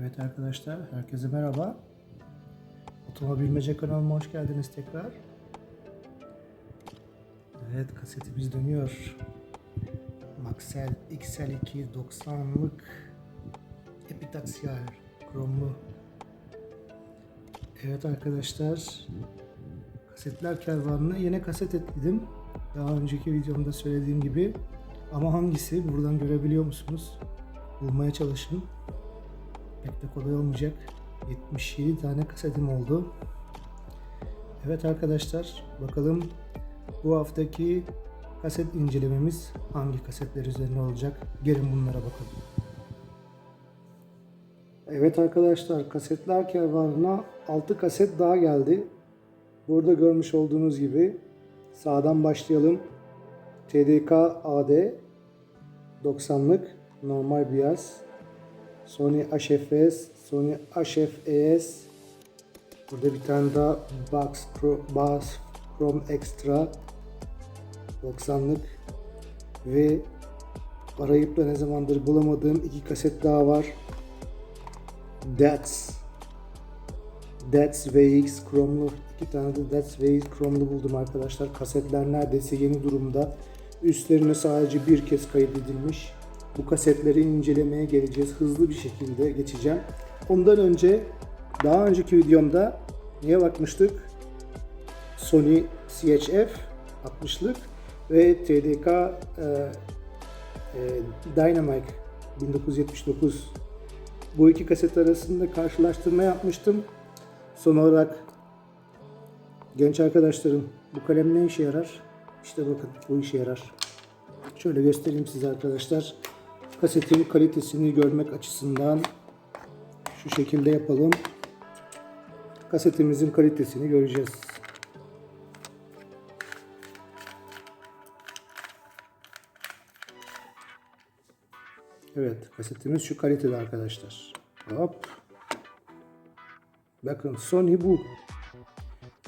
Evet arkadaşlar, herkese merhaba. Otomobilmece kanalıma hoş geldiniz tekrar. Evet, kasetimiz dönüyor. Maxell XL2 90'lık epitaksiyel kromlu. Evet arkadaşlar, kasetler kervanına yine kaset ekledim. Daha önceki videomda söylediğim gibi. Ama hangisi? Buradan görebiliyor musunuz? Bulmaya çalışın pek de kolay olmayacak. 77 tane kasetim oldu. Evet arkadaşlar bakalım bu haftaki kaset incelememiz hangi kasetler üzerine olacak? Gelin bunlara bakalım. Evet arkadaşlar kasetler kervanına 6 kaset daha geldi. Burada görmüş olduğunuz gibi sağdan başlayalım. TDK AD 90'lık normal beyaz Sony HFS, Sony HFES. Burada bir tane daha Box Pro, Bass Chrome Extra 90'lık ve arayıp da ne zamandır bulamadığım iki kaset daha var. That's That's VX Chrome'lu iki tane de That's VX Chrome'lu buldum arkadaşlar. Kasetler neredeyse yeni durumda. Üstlerine sadece bir kez kaydedilmiş. Bu kasetleri incelemeye geleceğiz. Hızlı bir şekilde geçeceğim. Ondan önce daha önceki videomda neye bakmıştık? Sony CHF 60'lık ve TDK e, e, Dynamic 1979 bu iki kaset arasında karşılaştırma yapmıştım. Son olarak genç arkadaşlarım bu kalem ne işe yarar? İşte bakın bu işe yarar. Şöyle göstereyim size arkadaşlar. Kasetin kalitesini görmek açısından şu şekilde yapalım. Kasetimizin kalitesini göreceğiz. Evet, kasetimiz şu kalitede arkadaşlar. Hop. Bakın Sony bu.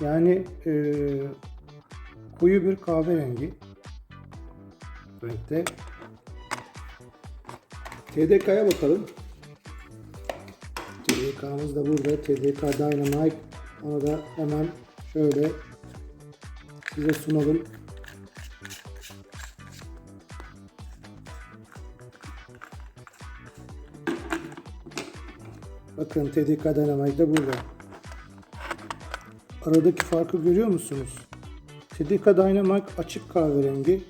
Yani eee koyu bir kahverengi renkte. TDK'ya bakalım. TDK'mız da burada. TDK Dynamite. Onu da hemen şöyle size sunalım. Bakın TDK Dynamite de burada. Aradaki farkı görüyor musunuz? TDK Dynamite açık kahverengi.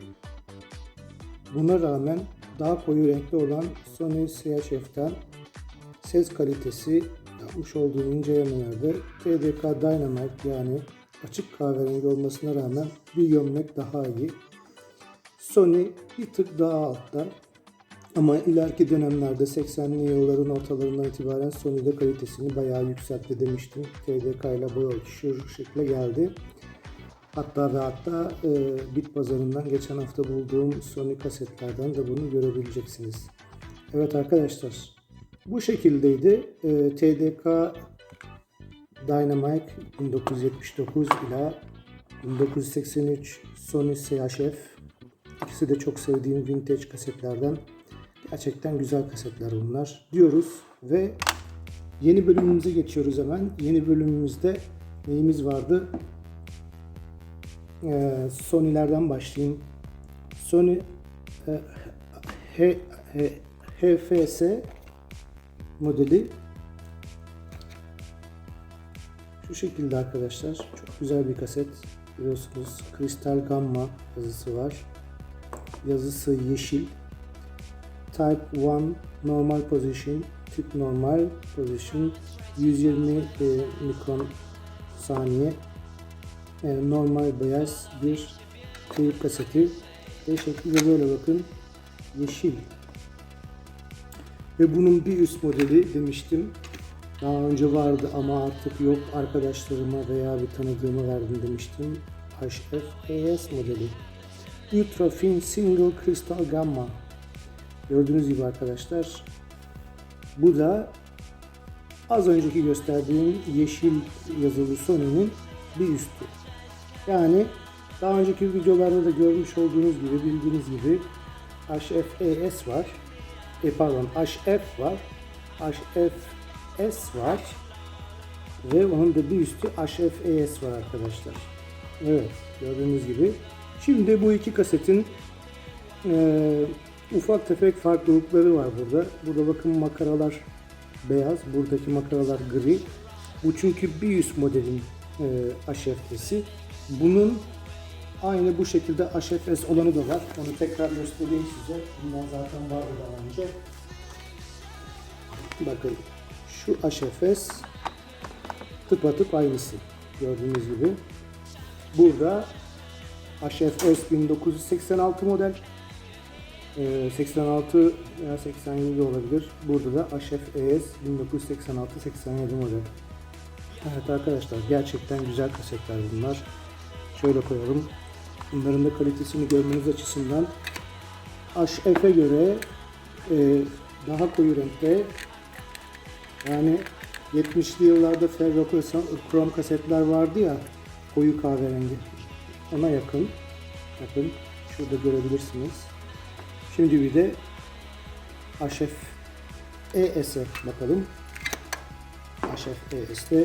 Buna rağmen daha koyu renkli olan Sony CHF'den ses kalitesi yapmış olduğu incelemelerde TDK Dynamite yani açık kahverengi olmasına rağmen bir gömlek daha iyi. Sony bir tık daha altta ama ileriki dönemlerde 80'li yılların ortalarından itibaren Sony'de kalitesini bayağı yükseltti demiştim. TDK ile bu ölçü şu şekilde geldi. Hatta ve hatta e, bit pazarından geçen hafta bulduğum Sony kasetlerden de bunu görebileceksiniz. Evet arkadaşlar bu şekildeydi. E, TDK Dynamite 1979 ile 1983 Sony CHF ikisi de çok sevdiğim vintage kasetlerden. Gerçekten güzel kasetler bunlar diyoruz ve yeni bölümümüze geçiyoruz hemen. Yeni bölümümüzde neyimiz vardı? Ee, Sony'lerden başlayayım. Sony e, HFS modeli şu şekilde arkadaşlar. Çok güzel bir kaset. Biliyorsunuz kristal gamma yazısı var. Yazısı yeşil. Type 1 normal position. Tip normal position. 120 e, mikron saniye normal beyaz bir teyip kaseti. Ve şekli böyle bakın yeşil. Ve bunun bir üst modeli demiştim. Daha önce vardı ama artık yok. Arkadaşlarıma veya bir tanıdığıma verdim demiştim. HFES modeli. Ultra Fin Single Crystal Gamma. Gördüğünüz gibi arkadaşlar bu da az önceki gösterdiğim yeşil yazılı Sony'nin bir üstü. Yani daha önceki videolarda da görmüş olduğunuz gibi bildiğiniz gibi HFES var. E, pardon HF var. HF HFS var. Ve onun da bir üstü HFES var arkadaşlar. Evet gördüğünüz gibi. Şimdi bu iki kasetin eee, ufak tefek farklılıkları var burada. Burada bakın makaralar beyaz, buradaki makaralar gri. Bu çünkü bir üst modelin eee HFS'i. Bunun aynı bu şekilde HFS olanı da var. Onu tekrar göstereyim size. Bundan zaten vardı daha önce. Bakın şu HFS tıpatıp aynısı gördüğünüz gibi. Burada HFS 1986 model Ee, 86 veya 87 de olabilir. Burada da HFES 1986-87 model. Evet arkadaşlar gerçekten güzel kasetler bunlar. Şöyle koyalım. Bunların da kalitesini görmeniz açısından HF'e göre e, daha koyu renkte yani 70'li yıllarda ferrokrom krom kasetler vardı ya koyu kahverengi. Ona yakın. Bakın şurada görebilirsiniz. Şimdi bir de HF ES'e bakalım. HF ES'te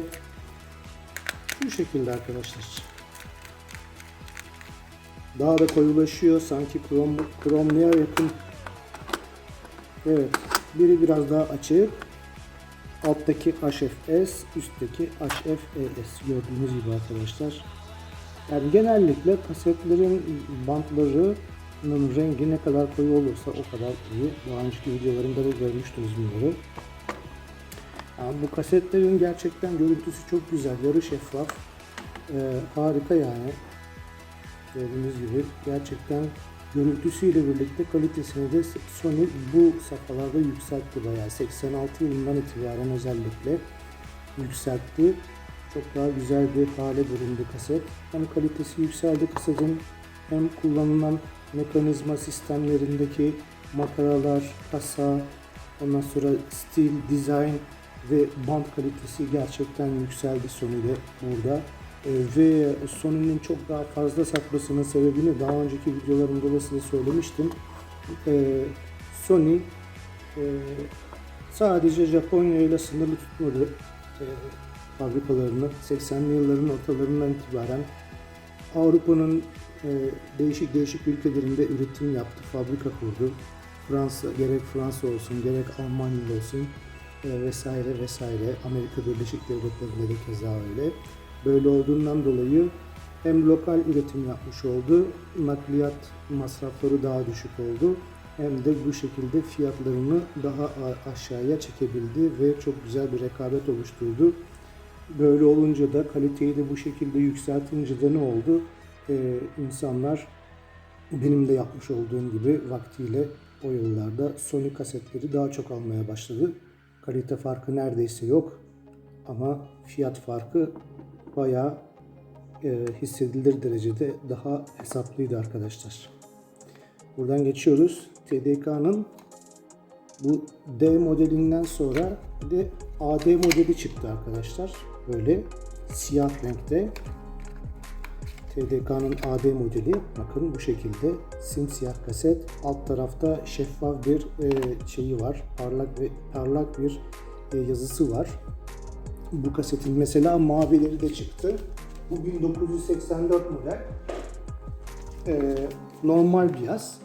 bu şekilde arkadaşlar. Daha da koyulaşıyor. Sanki krom, kromluya yakın. Evet. Biri biraz daha açık. Alttaki HFS, üstteki HFES gördüğünüz gibi arkadaşlar. Yani genellikle kasetlerin bantlarının rengi ne kadar koyu olursa o kadar iyi. Daha önceki videolarımda da görmüştünüz bunları. Yani bu kasetlerin gerçekten görüntüsü çok güzel, yarı şeffaf. Ee, harika yani. Gördüğünüz gibi gerçekten görüntüsüyle birlikte kalitesini de Sony bu safhalarda yükseltti bayağı. 86 yılından itibaren özellikle yükseltti. Çok daha güzel bir hale büründü kaset. Hem kalitesi yükseldi kasetin hem kullanılan mekanizma sistemlerindeki makaralar, kasa, ondan sonra stil, dizayn ve band kalitesi gerçekten yükseldi Sony'de burada. Ee, ve Sony'nin çok daha fazla satmasının sebebini daha önceki videolarımda da size söylemiştim. Ee, Sony e, sadece Japonya ile sınırlı tutmadı e, fabrikalarını. 80'li yılların ortalarından itibaren Avrupa'nın e, değişik değişik ülkelerinde üretim yaptı, fabrika kurdu. Fransa, gerek Fransa olsun, gerek Almanya olsun vesaire vesaire. Amerika Birleşik Devletleri'nde de keza öyle. Böyle olduğundan dolayı hem lokal üretim yapmış oldu, nakliyat masrafları daha düşük oldu. Hem de bu şekilde fiyatlarını daha aşağıya çekebildi ve çok güzel bir rekabet oluşturdu. Böyle olunca da kaliteyi de bu şekilde yükseltince de ne oldu? Ee, insanlar benim de yapmış olduğum gibi vaktiyle o yıllarda Sony kasetleri daha çok almaya başladı. Kalite farkı neredeyse yok ama fiyat farkı bayağı e, hissedilir derecede daha hesaplıydı arkadaşlar. Buradan geçiyoruz. TDK'nın bu D modelinden sonra bir de AD modeli çıktı arkadaşlar. Böyle siyah renkte. TDK'nın AD modeli bakın bu şekilde simsiyah kaset. Alt tarafta şeffaf bir e, şeyi var. Parlak ve parlak bir e, yazısı var. Bu kasetin mesela mavileri de çıktı. Bu 1984 model. E, normal beyaz.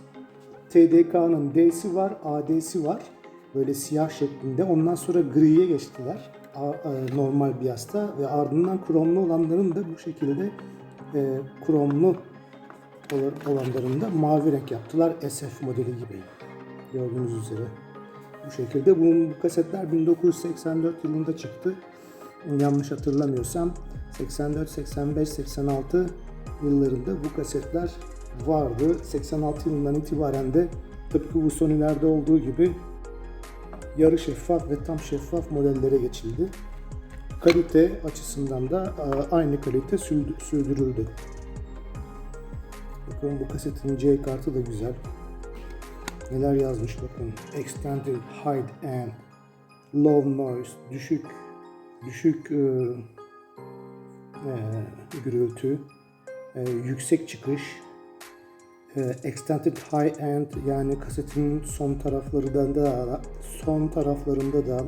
TDK'nın D'si var, AD'si var. Böyle siyah şeklinde. Ondan sonra griye geçtiler. A- e, normal beyazda ve ardından kromlu olanların da bu şekilde e, kromlu olan- olanların da mavi renk yaptılar. SF modeli gibi. Gördüğünüz üzere. Bu şekilde. Bu, bu kasetler 1984 yılında çıktı. Yanlış hatırlamıyorsam 84, 85, 86 yıllarında bu kasetler vardı. 86 yılından itibaren de tıpkı bu Sony'lerde olduğu gibi yarı şeffaf ve tam şeffaf modellere geçildi. Kalite açısından da e, aynı kalite sürdü- sürdürüldü. Bakın bu kasetin C kartı da güzel. Neler yazmış bakın. Extended High and Low Noise. Düşük düşük e, e, gürültü. e, yüksek çıkış. e, Extended High End yani kasetin son taraflarında da son taraflarında da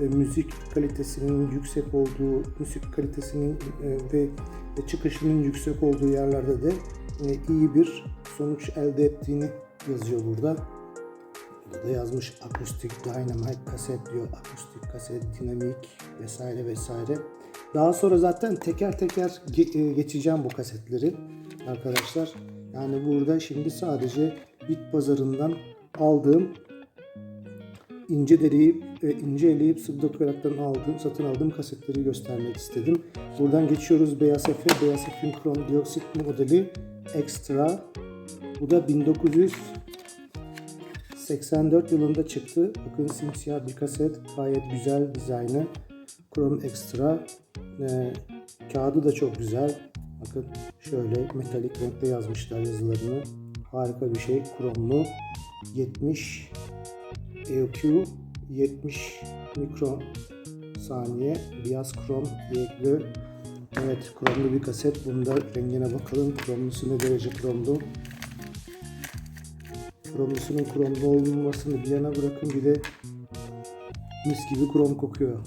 e, müzik kalitesinin yüksek olduğu, müzik kalitesinin e, ve çıkışının yüksek olduğu yerlerde de e, iyi bir sonuç elde ettiğini yazıyor burada. Burada yazmış akustik, dynamic kaset diyor, akustik kaset, dinamik vesaire vesaire. Daha sonra zaten teker teker e, geçeceğim bu kasetleri arkadaşlar. Yani burada şimdi sadece bit pazarından aldığım ince dereyip, e, ince eleyip sık dokuyaraktan aldığım, satın aldığım kasetleri göstermek istedim. Buradan geçiyoruz Beyaz Efe, Beyaz Efe'nin krom dioksit modeli Extra. Bu da 1984 yılında çıktı. Bakın simsiyah bir kaset. Gayet güzel dizaynı. Chrome Extra. Ee, kağıdı da çok güzel. Bakın şöyle metalik renkte yazmışlar yazılarını. Harika bir şey. Chrome'lu. 70 EQ 70 mikron saniye beyaz krom renkli evet kromlu bir kaset bunda rengine bakalım kromlusu ne derece kromlu kromlusunun kromlu olmamasını bir yana bırakın bir de mis gibi krom kokuyor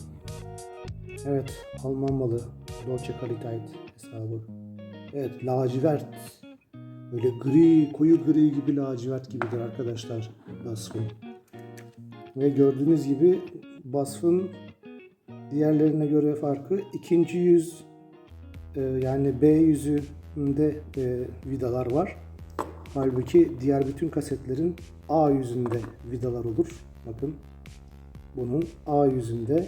evet Alman malı Dolce Qualität hesabı evet lacivert böyle gri koyu gri gibi lacivert gibidir arkadaşlar Basfın. Ve gördüğünüz gibi Basf'ın diğerlerine göre farkı ikinci yüz e, yani B yüzünde e, vidalar var. Halbuki diğer bütün kasetlerin A yüzünde vidalar olur. Bakın bunun A yüzünde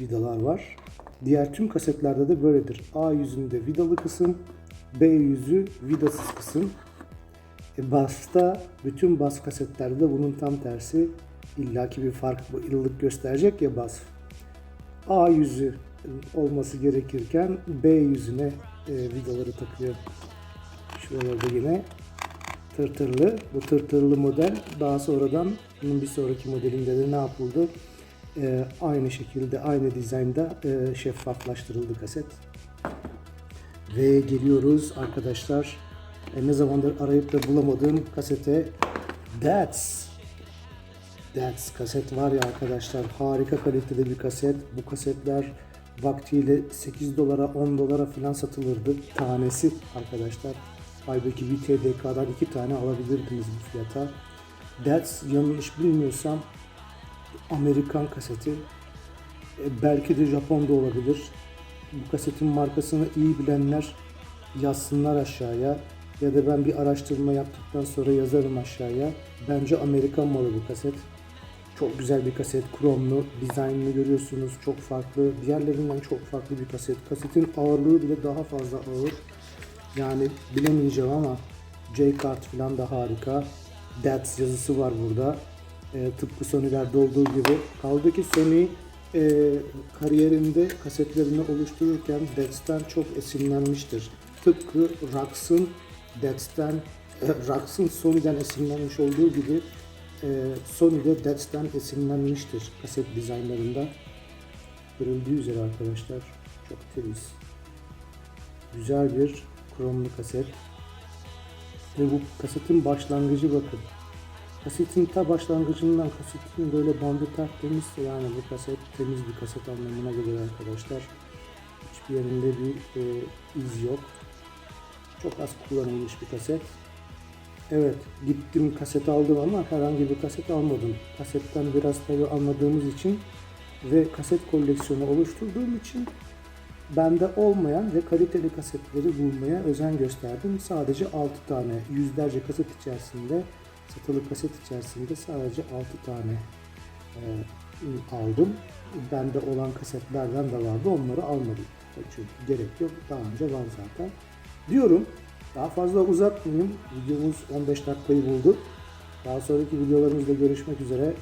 vidalar var. Diğer tüm kasetlerde de böyledir. A yüzünde vidalı kısım, B yüzü vidasız kısım. E, Bass'ta bütün bas kasetlerde bunun tam tersi illaki bir fark yıllık gösterecek ya bas. A yüzü olması gerekirken B yüzüne e, vidaları takıyor. Şuralarda yine tırtırlı. Bu tırtırlı model daha sonradan bunun bir sonraki modelinde de ne yapıldı? E, aynı şekilde aynı dizaynda e, şeffaflaştırıldı kaset. Ve geliyoruz arkadaşlar. E, ne zamandır arayıp da bulamadığım kasete That's That's kaset var ya arkadaşlar harika kalitede bir kaset. Bu kasetler vaktiyle 8 dolara 10 dolara falan satılırdı tanesi arkadaşlar. Halbuki bir TDK'dan iki tane alabilirdiniz bu fiyata. That's yanlış bilmiyorsam Amerikan kaseti. E, belki de Japon da olabilir. Bu kasetin markasını iyi bilenler yazsınlar aşağıya. Ya da ben bir araştırma yaptıktan sonra yazarım aşağıya. Bence Amerikan malı bu kaset. Çok güzel bir kaset. Kromlu. Dizaynını görüyorsunuz. Çok farklı. Diğerlerinden çok farklı bir kaset. Kasetin ağırlığı bile daha fazla ağır. Yani bilemeyeceğim ama J-Card falan da harika. That's yazısı var burada. E, tıpkı Sony'lerde olduğu gibi. Kaldı ki Sony e, kariyerinde kasetlerini oluştururken Dats'ten çok esinlenmiştir. Tıpkı Rox'ın Dats'ten e, Rox'ın Sony'den esinlenmiş olduğu gibi e, Sony de Dats'ten esinlenmiştir kaset dizaynlarında. Görüldüğü üzere arkadaşlar çok temiz. Güzel bir kromlu kaset. Ve bu kasetin başlangıcı bakın. Kasetin ta başlangıcından kasetin böyle bandı tertemizse yani bu kaset temiz bir kaset anlamına gelir arkadaşlar. Hiçbir yerinde bir e, iz yok. Çok az kullanılmış bir kaset. Evet gittim kaset aldım ama herhangi bir kaset almadım. Kasetten biraz tabi anladığımız için ve kaset koleksiyonu oluşturduğum için bende olmayan ve kaliteli kasetleri bulmaya özen gösterdim. Sadece 6 tane yüzlerce kaset içerisinde satılı kaset içerisinde sadece 6 tane e, aldım. Bende olan kasetlerden de vardı onları almadım. Çünkü gerek yok daha önce var zaten. Diyorum daha fazla uzatmayayım. Videomuz 15 dakikayı buldu. Daha sonraki videolarımızda görüşmek üzere.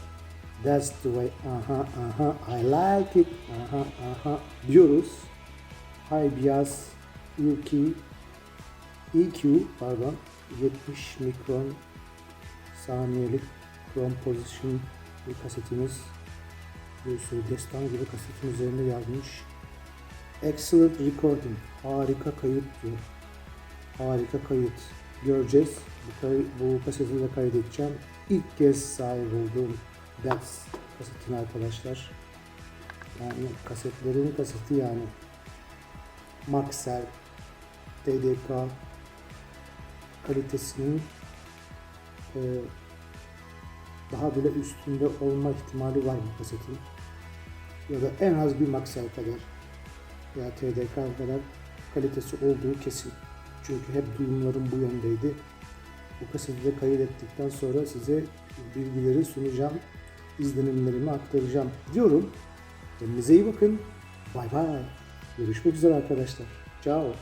That's the way. Aha aha I like it. Aha aha diyoruz. High Bias EQ pardon 70 mikron saniyelik Chrome Position bir kasetimiz. Bir sürü destan gibi kasetin üzerinde yazmış. Excellent recording. Harika kayıt diyor. Harika kayıt. Göreceğiz. Bu, kay bu kaseti de kaydedeceğim. İlk kez sahip olduğum DAX kasetini arkadaşlar. Yani kasetlerin kaseti yani. Maxell, TDK kalitesinin e, daha bile üstünde olma ihtimali var bu kasetin. Ya da en az bir Maxell kadar veya TDK kadar kalitesi olduğu kesin. Çünkü hep duyumlarım bu yöndeydi. Bu kaseti de kaydettikten sonra size bilgileri sunacağım. izlenimlerimi aktaracağım diyorum. Kendinize iyi bakın. Bay bay. Görüşmek üzere arkadaşlar. Ciao.